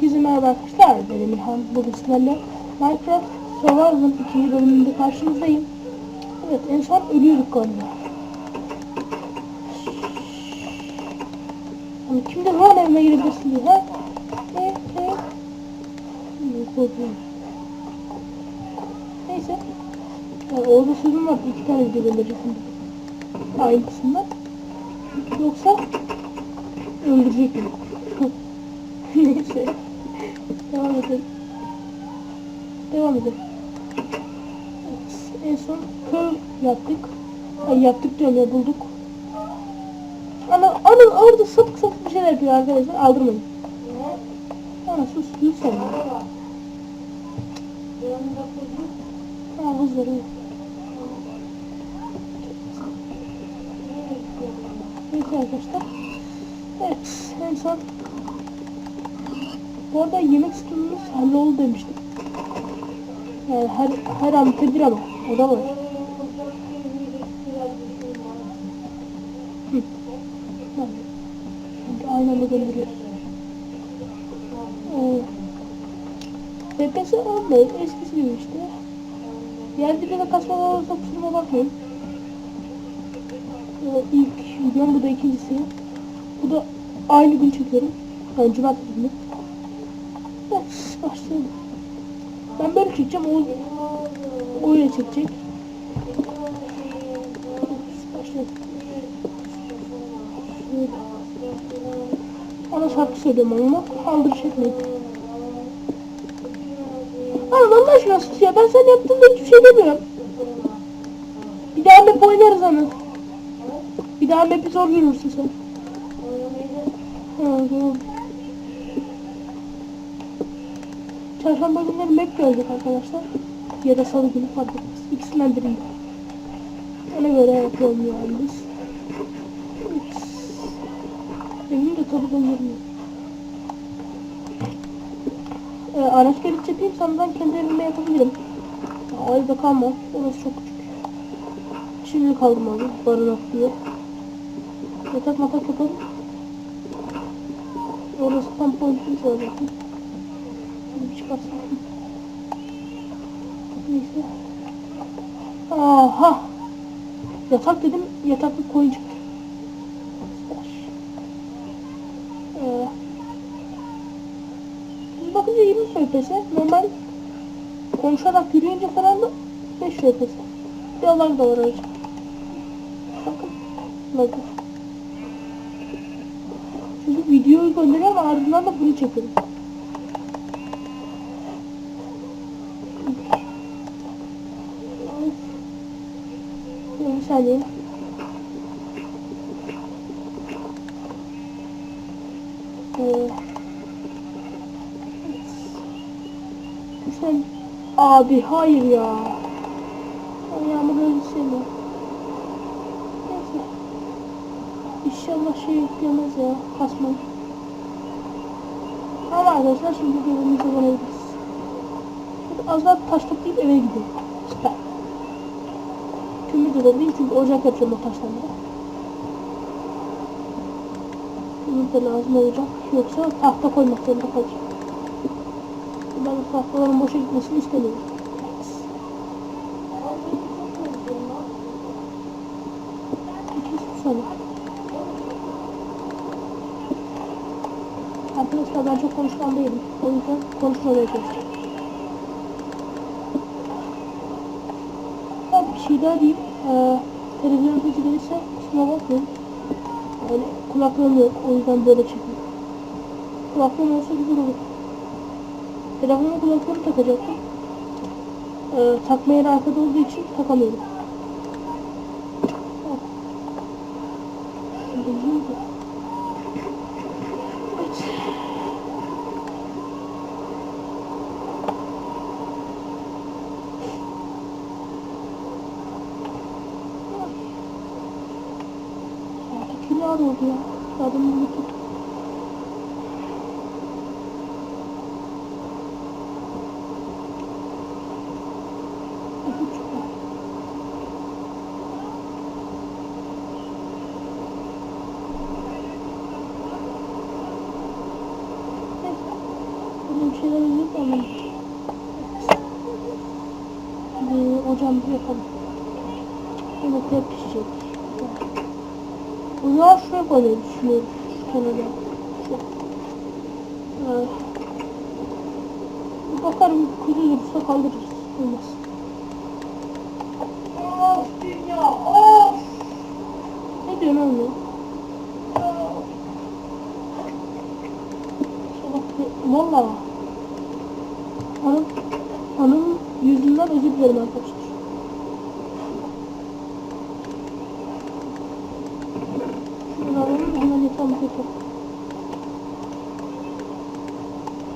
Herkese merhaba arkadaşlar. Ben Emirhan. Bugün sizlerle Minecraft Survival'ın ikinci bölümünde karşınızdayım. Evet en son ölüyorduk galiba. Hani kimde lan evime girebilirsin diye ha? E, e. Neyse. Yani orada sözüm var. iki tane video gönderecektim. Aynısından. Yoksa öldürecek mi? Devam edelim. Devam edelim. Evet, en son köy yaptık. Ay yaptık diyorum ya bulduk. Ana, ana orada sapık sapık bir şeyler yapıyor arkadaşlar. Aldırmayın. Ana sus lütfen. Ha hızları. Neyse arkadaşlar. Evet en son bu arada yemek stunumuz halloldu demiştim. Yani her, her an bir ama o da var. Çünkü aynı anda gönderiyor. FPS olmuyor. Eskisi gibi işte. Diğer videoda kasmalar olursa kusuruma bakmayın. Ee, ilk videom bu da ikincisi. Bu da aynı gün çekiyorum. Yani cumartesi günü. Evet, başlayalım. Ben böyle çekeceğim, o, o öyle çekecek. Ana şarkı söylüyorum ama aldırış etmeyin. Ana Allah aşkına sus ya, ben sen yaptığında hiçbir şey demiyorum. Bir daha map oynarız ana. Bir daha map'i zor görürsün sen. Ha, tamam. Çarşamba günleri map gelecek arkadaşlar. Ya da salı günü fark etmez. İkisinden birinde. Ona göre yapıyorum yani. Evim de tabi dondurmuyor. Ee, araç gereç yapayım ben kendi evime yapabilirim. Ya, o evde kalmam. Orası çok küçük. Şimdi kaldım abi barınak diye. Yatak matak yapalım. Orası tam politik zaten. Çıkarsın. Neyse. Aha. Yatak dedim, yataklı koyun çıktı. Ee, Biz bakınca 20 FPS. Normal konuşarak yürüyünce falan da 5 FPS. Diyorlar da var ayrıca. Bakın. Bakın. Çünkü videoyu gönderiyorum ardından da bunu çekiyorum. Saniye. Ee, sen abi hayır ya. Öyle sevmiyorum. Neyse. İnşallah şey yüklemez ya. Kasmam. Ama arkadaşlar şimdi bölümümüze dönebiliriz. Şimdi az daha taş toplayıp eve gidiyorum. Süper. Kömür de dolayayım çünkü ocak yapacağım o taşlarla. Kömür de lazım olacak. Yoksa tahta koymak zorunda kalacağım. Ben bu tahtaların boşa gitmesini istemiyorum. Saniye. Arkadaşlar ben çok konuşkan değilim. O yüzden konuşmamaya çalışacağım. Şey daha diyeyim. Ee, televizyon sesi gelirse kusura bakmayın. Yani kulaklığım yok. O yüzden böyle çekiyorum. Kulaklığım olsa güzel olur. Telefona kulaklığı takacaktım. Ee, takma arkada olduğu için takamıyorum. Bak. Şimdi yiyeyim de. Evet. Saat iki var oldu ya. Zaten bunu tut. İki buçuk var. Neyse. bir şeyler da anlamadım. Şimdi ocağımızı yapalım. Yemekler pişecek. Ocağı şuraya koymayı düşünüyorum. Şu kenara. Ee, bir bakarım kuzu durursa kaldırırız. Olmaz. Of dünya of! Ne diyorsun oğlum ya? Salak bir- Valla. Hanım, hanım yüzünden özür dilerim arkadaşlar. Şunu alalım da hemen yatağımızı yapalım. Gece olunca uyuruz. Bence hayır diyor. Bence hayır. Yani. Herkes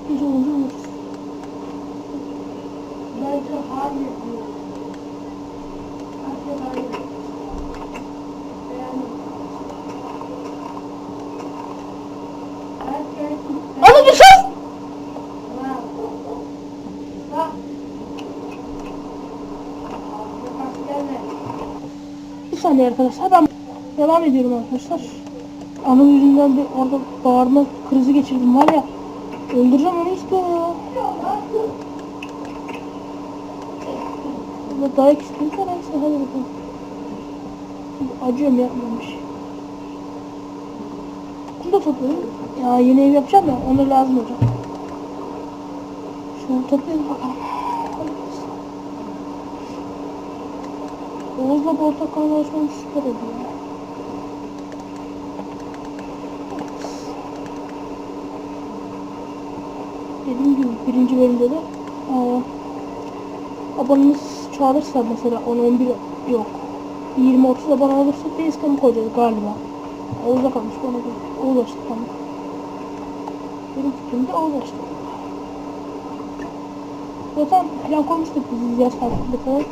Ana bir gelme. Bir saniye arkadaşlar ben devam ediyorum arkadaşlar. Anım yüzünden bir orada bağırma krizi geçirdim var ya. Öldüreceğim onu istiyor ya. Ama dayak istiyorsa neyse hadi bakalım. Acıyorum yapmamış. Bunu da toplayayım. Ya yeni ev yapacağım ya ona lazım olacak. Şunu toplayalım bakalım. Oğuz'la portakallaşmam süper oldu ya. Gibi birinci bölümde de aa, abonemiz çağırırsa mesela 10-11 yok 20-30 abone olursa facecam koyacağız galiba. Oğuz'a kalmış bana göre. Oğuz açtı tamam. Benim fikrimde Oğuz açtı. Zaten plan koymuştuk biz yaz tatilinde falan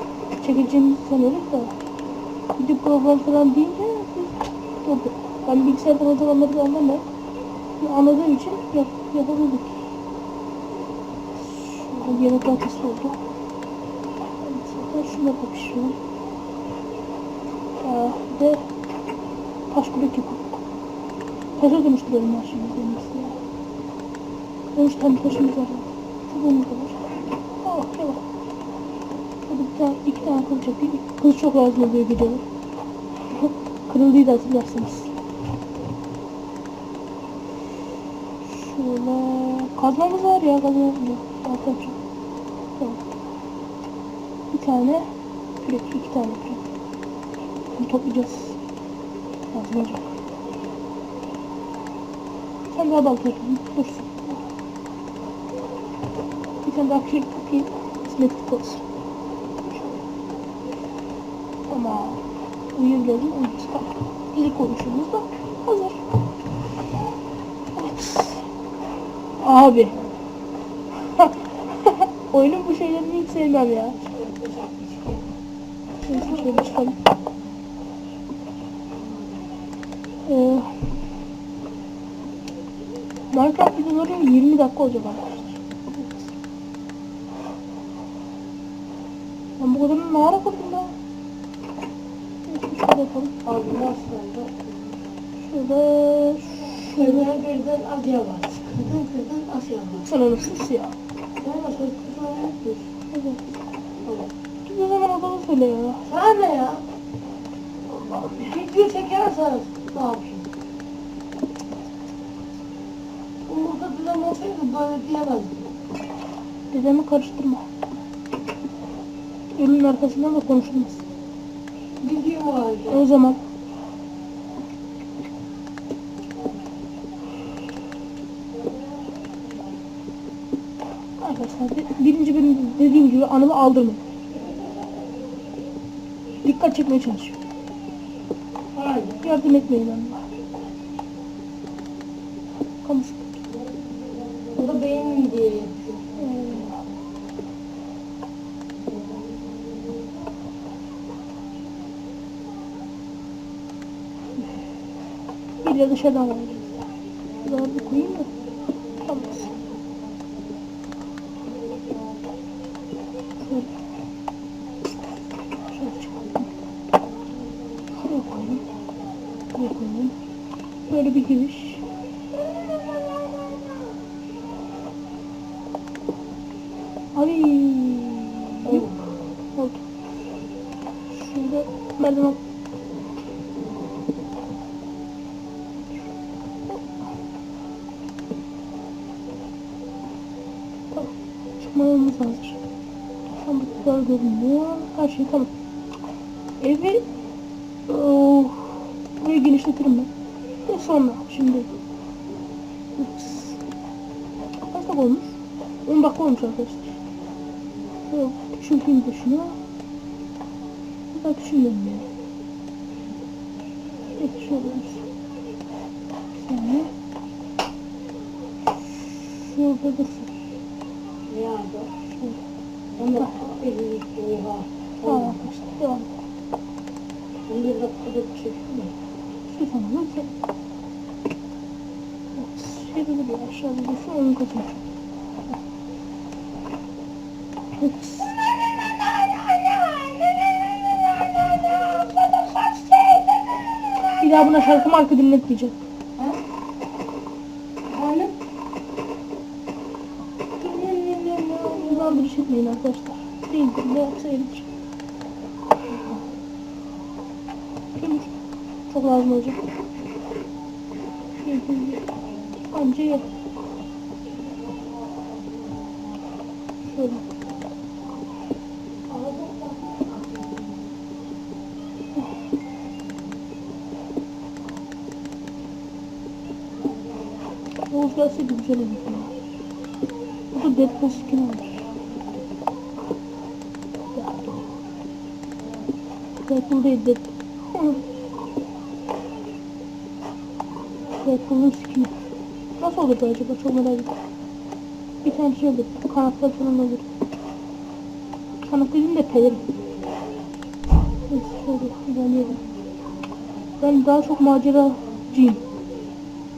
çekeceğimizi sanıyorduk da video program falan deyince biz durduk. Ben bilgisayardan o zamanları da anlamıyorum. Anladığım için yap, yapabildik. Şurada yemek ortası oldu. Zaten pişirelim. Aa, bir de taş kürek yapalım. Taşa dönüştürelim her şeyi en iyisi ya. Dönüş tane taşımız var. Çubuğumuz da var. Oh, yavaş. Hadi bir tane, iki tane kılıç yapayım. Kılıç çok lazım oluyor geceler. Kırıldıydı hatırlarsanız. Şöyle kazmamız var ya kazmamız var. Balta yapacağım. Tane kürek, iki tane kürek. Bunu toplayacağız. Lazım olacak. Sen daha balta yapayım. Dursun. Bir tane daha kürek yapayım. Simetrik olsun. Ama uyuyabilirim. Uyuyacağız. Tamam. İlk oluşumuz da hazır. Evet. Abi. Oyunun bu şeylerini hiç sevmem ya. Şöyle çıkalım. Ee, Minecraft videoları 20 dakika olacak arkadaşlar. Ben bu kadarını ne ara kurdum ya? Neyse, Şöyle yapalım. Abi nasıl? Şöyle... Şöyle... Kırdan Asya var. Kırdan kırdan Asya var. Sana nasıl ya? Sen nasıl kırdan yapıyorsun? Evet. Git o zaman adamı söyle ya. Sana ne ya? Video çekersen ne yapayım? Umurda plan olsaydı böyle diyemezdim. Dedemi karıştırma. Ölünün arkasından da konuşulmaz. Video vardı. O zaman Arkadaşlar bir- birinci bölüm dediğim gibi anımı aldırmayın. Dikkat çekmeye çalışıyor. Hayır. Yardım etmeyin anıma. Kamu O da benim diye Bir de dışarıdan alacağız. Şuraları bir koyayım da. Tamam. Çıkmamız hazır. Sandıklar görünüyor. Her şey tamam. Evi oh, burayı genişletirim ben. Ve sonra şimdi. Kaç dakika olmuş? 10 dakika olmuş arkadaşlar. Yok, küçülteyim de şunu. Bu da küçülmüyorum ya. Peki şöyle olsun. Saniye. Şurada dursun. Ne yaptı? Şöyle. Onu da elini oha. Tamam arkadaşlar. Devam edelim. Şimdi de kadar çekti mi? Şu tamam. Sen... Evet, Böyle bir. Onun kaçmış. Evet. Bir daha buna şarkı marka dinletmeyeceğim. Bundan bir şey etmeyin arkadaşlar. Değildir yeridir. Kömür. Çok lazım olacak. Şey, kömür. Anca yer. Şöyle. Oğuz gelseydi güzel olurdu. Bu da Deadpool skin almış. Deadpool değil Deadpool. Deadpool'un skini. Nasıl olurdu acaba çok merak ediyorum. Bir tane şey olur. Kanatlar falan olur. Kanat dediğim de pelerin. Şöyle. Ben daha çok maceracıyım.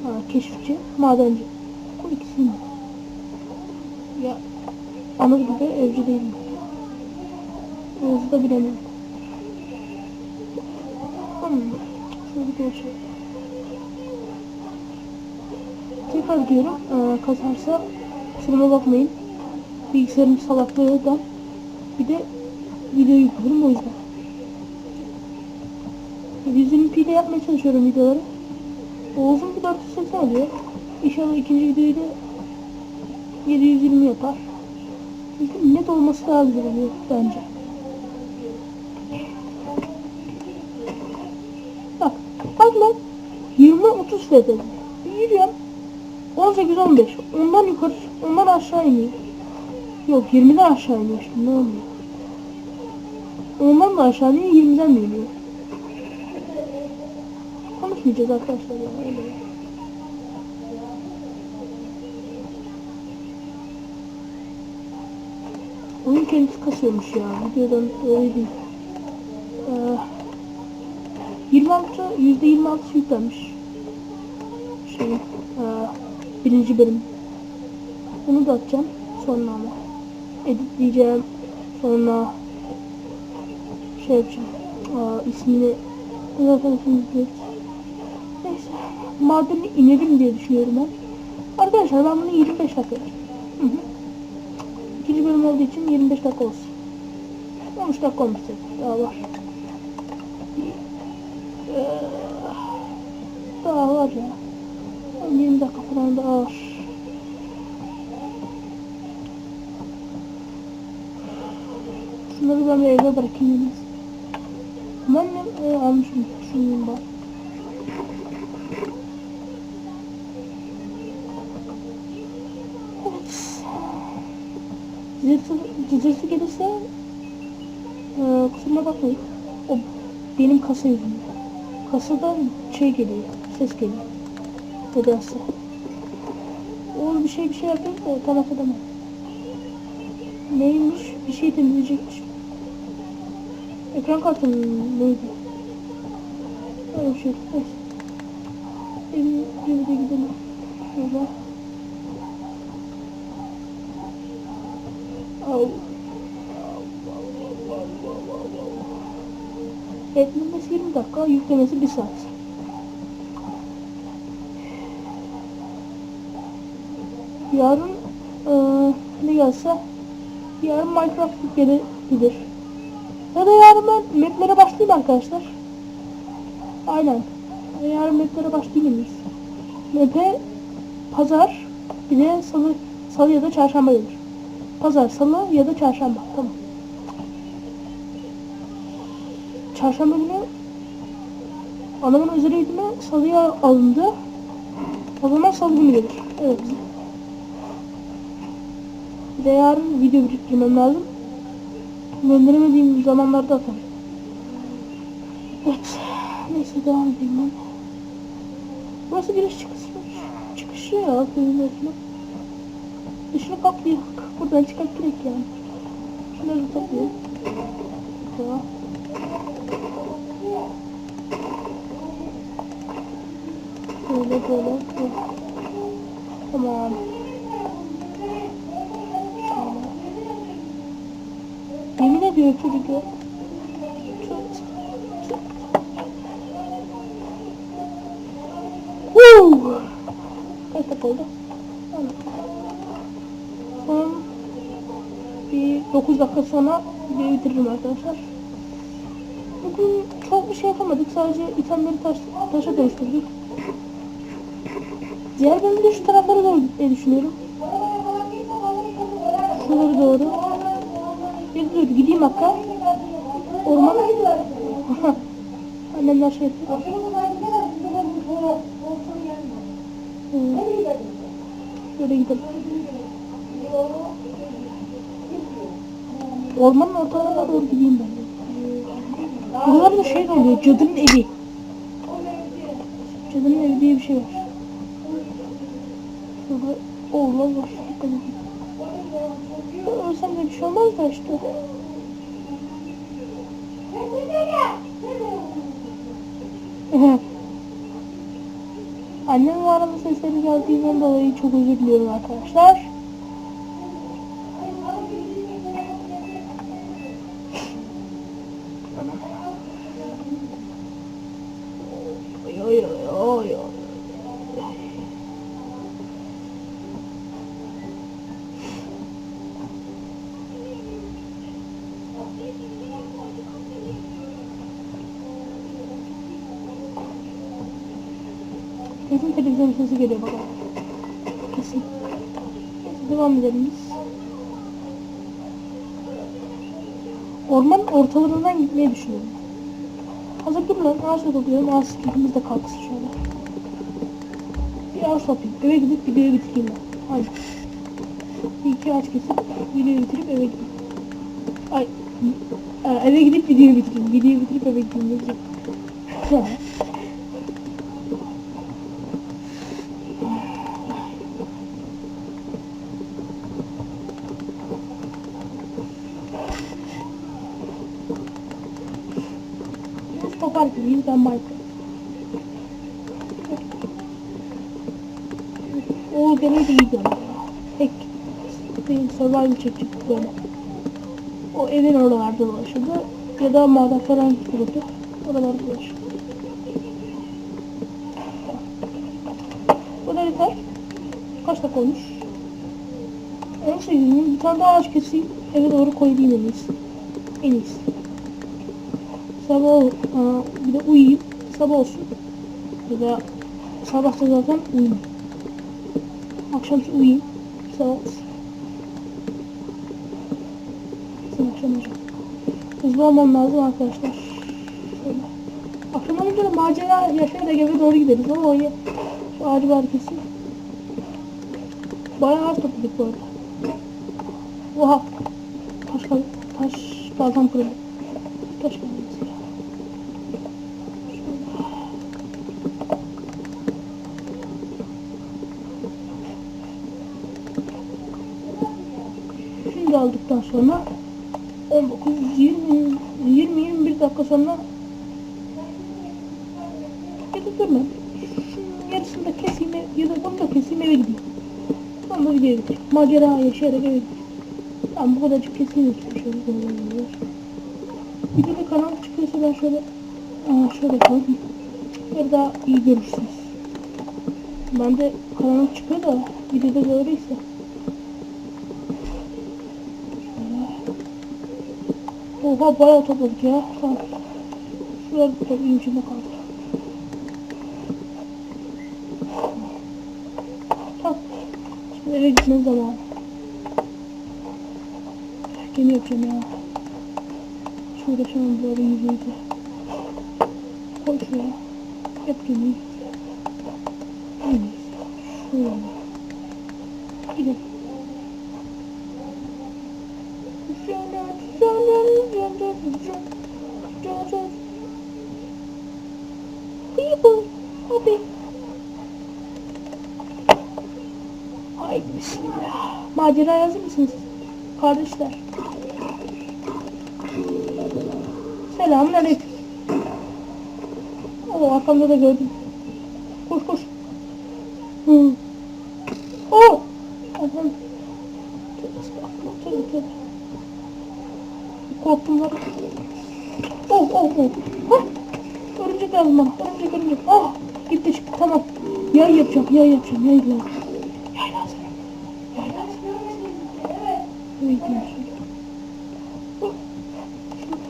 Ha, keşifçi, madenci. Bu ikisini. Ya Anıl gibi evci değilim. Oğuz'u da bilemiyorum. Hmm. Şöyle bir geçelim. Tekrar diyorum, ee, kasarsa kusuruma bakmayın. Bilgisayarım salaklığından bir de video yüklüyorum o yüzden. 120p ile yapmaya çalışıyorum videoları. Oğuz'un bir 480 alıyor. İnşallah ikinci videoyu da 720 yapar. Çünkü net olması daha güzel oluyor bence. Bak, bak lan. 20-30 FPS. Yürüyorum. 18-15. Ondan yukarı, ondan aşağı iniyor. Yok 20'den aşağı iniyor şimdi ne oluyor? Ondan da aşağı iniyor 20'den de iniyor. Konuşmayacağız arkadaşlar ya. Öyle. Oyun kendisi kasıyormuş ya. Videodan öyle değil. Ee, 26 %26 yüklenmiş. Şey, birinci bölüm. Bunu da atacağım sonra ama. Editleyeceğim. Sonra şey yapacağım. Aa, ismini zaten biliyoruz. Neyse. Madeni inelim diye düşünüyorum ben. Arkadaşlar ben bunu 25 dakika yapacağım. Hı hı. İkinci bölüm olduğu için 25 dakika olsun. 13 dakika olmuş. Daha var. Ee, Daha var ya. 20 dakika falan daha. Şunları ben bir evde bırakayım iyisi. Ben de e, almışım. Şunun bak. Cızırtı gelirse e, kusuruma bakmayın. O benim kasa yüzümden. Kasadan şey geliyor, ses geliyor. Nedense. O bir şey bir şey yapıyor da tam hatırlamam. Neymiş? Bir şey temizleyecekmiş. Ekran kartı neydi? Öyle bir şey. Neyse. Evi, evi de gidelim. Şöyle. Au. Eklemesi 20 dakika, yüklemesi 1 saat. Yarın eee ne gelse Yarın Minecraft gelebilir. Ya da yarın ben maplere başlayayım arkadaşlar. Aynen. Yarın maplere başlayayım biz. Map'e pazar bir de salı, salı ya da çarşamba gelir. Pazar, salı ya da çarşamba. Tamam. Çarşamba günü adamın özel eğitimi salıya alındı. O zaman salı günü gelir. Evet. De yarın video biriktirmem lazım. Gönderemediğim zamanlarda atarım. Evet. Neyse devam edeyim ben. Burası giriş çıkış. Çıkışı ya. Köyün Dışını kaplıyor. Buradan çıkart direkt yani. Şunları topluyor. Tamam. Böyle böyle. Tamam. Woo! Kaç dakika oldu? Tamam. Son bir 9 dakika sonra videoyu bitiririm arkadaşlar. Bugün çok bir şey yapamadık. Sadece itemleri taş, taşa dönüştürdük. Diğer bölümde şu taraflara doğru düşünüyorum. Şuralara doğru. Dur gideyim hatta. Orman. Annemler şey yapıyor. Hmm. Şöyle gidelim. Ormanın ortalarına doğru gideyim ben. Buralarda şey de oluyor. Cadının evi. Cadının evi diye bir şey var. Şurada oğlan var. Dikkat edin. Ben Ölsem de bir şey olmaz da işte. Annem ve arama sesleri geldiğinden dolayı çok özür diliyorum arkadaşlar. Oy oy oy oy. Kesin televizyon sesi geliyor bakalım. Kesin. Biz. Ormanın ortalarından gitmeyi düşünüyorum. Hazır dur lan ağaç topluyorum. Ağaç sıkıntımız da kalksın şöyle. Bir ağaç toplayayım. Eve gidip videoyu bitireyim ben. Hadi. Bir iki ağaç kesip videoyu bitirip eve gideyim. Ay. e, eve gidip videoyu bitireyim. Videoyu bitirip eve gideyim güzel. Güzel. Mustafa Alper, yüzden Michael. O gene de dönüyor. Tek bir survival çekecek böyle. O evin oralarda dolaşıyordu. Ya da falan bulurdu. Oralarda dolaşıyordu. Bu da yeter. Kaç dakika olmuş? 18 bin. Bir tane daha ağaç keseyim. Eve doğru koyayım en iyisi. En iyisi. Sabah aa, bir de uyuyayım. Sabah olsun. Ya da sabah da zaten uyuyayım. Akşam uyuyayım. Sabah olsun. Hızlı olmam lazım arkadaşlar. Şöyle. Akşam olunca da macera yaşayarak eve doğru gideriz ama o şu ağacı bari keseyim. Bayağı ağaç topladık bu arada. Oha. Taş, taş baltam kırıldı. Taş kırıldı. Şimdi aldıktan sonra 19, 20, 20, 21 dakika sonra ya da dur lan. Şunun yarısını da keseyim ya da bunu da keseyim eve gideyim. Sonra da videoya bitireyim. Macera yaşayarak eve gideyim. Tamam bu kadarcık keseyim. Şöyle böyle. Bir de karanlık çıkıyorsa ben şöyle aa, şöyle yapalım. Bir daha iyi görürsünüz. Ben de karanlık çıkıyor da videoda böyleyse. Oha bayağı topladık ya. Tamam. Şuraya toplayayım içinde kaldı. Tamam. Şimdi eve gitme zamanı. Gemi yapacağım ya. Hiç uğraşamam böyle yüzüyle. Koy şuraya. Yap gemiyi. Macera hazır mısınız? Kardeşler. Selamun aleyküm. Oo arkamda da gördüm. Koş koş. Hı. Oo. Tövbe. Korktum var. Oh oh oh. Hah. Örümcek lazım bana. Örümcek örümcek. Ah. Gitti çıktı tamam. Yay yapacağım yay yapacağım yay lazım. Yay lazım. Yay lazım. Yay lazım. Oh.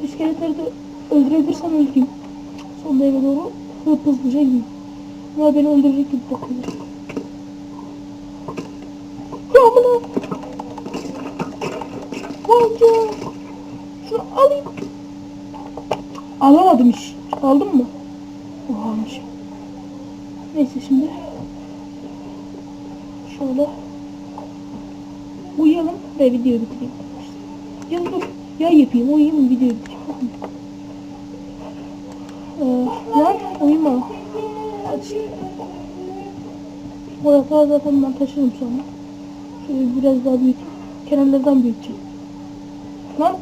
Şu iskeletleri de öldürebilirsem öldüreyim. Sonunda eve doğru hıp hızlıca gideyim. Ama beni öldürecek gibi bakıyor. Ya bunu. Vay Şunu alayım. Alamadım hiç. Aldın mı? Oh, almışım. Neyse şimdi. Şöyle. Uyuyalım ve video bitireyim. Ya dur. Yay yapayım. Uyuyayım video bitireyim. Ee, lan uyuma. O yatağı zaten ben taşırım sonra. Şöyle biraz daha büyük. Kenarlardan büyüteceğim. Lan.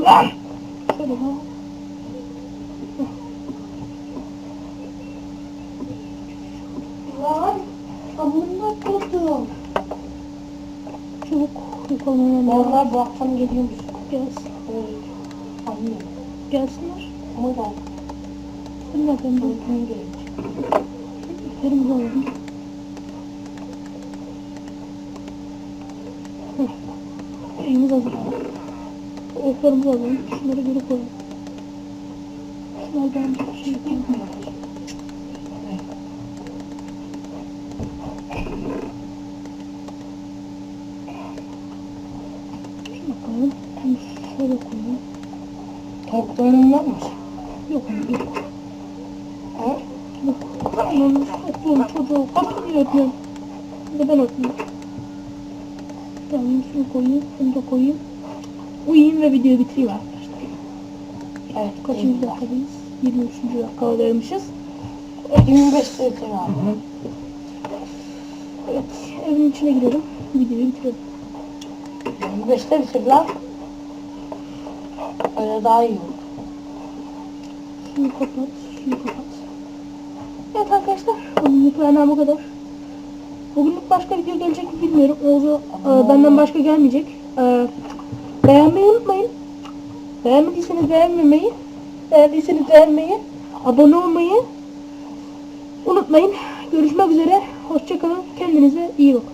Lan. Şöyle ha. Lan. Amına kodum. Çabuk lazım. Vallahi bu akşam geliyormuş. Gelsin. Evet. Anlıyorum. Gelsinler. Ama ben Sen bu? bugün gelecek. Elimizi alalım. Heh. Elimiz hazır. Oklarımızı alalım. Şunları geri koyalım. Şunlardan bir şey yapayım. Tavukların var? Yok yok. Ha? Yok. Aman okluğum çocuğu kapıyı öpüyorum. Neden öpüyorum? Tamam şunu koyayım. Bunu da koyayım. Uyuyayım ve videoyu bitireyim arkadaşlar. Evet. Kaçıncı dakikadayız? 23. dakikadaymışız. 25 dakika var. Evet. Evin içine girelim. Videoyu bitirelim. 25'te bitir lan. Öyle daha iyi olur. Şunu kapat. Şunu kapat. Evet arkadaşlar. Bugünlük benden bu kadar. Bugünlük başka video gelecek mi bilmiyorum. Oğuz'u e, benden başka gelmeyecek. E, beğenmeyi unutmayın. Beğenmediyseniz beğenmemeyi, beğendiyseniz beğenmeyi, abone olmayı unutmayın. Görüşmek üzere. Hoşçakalın. Kendinize iyi bakın.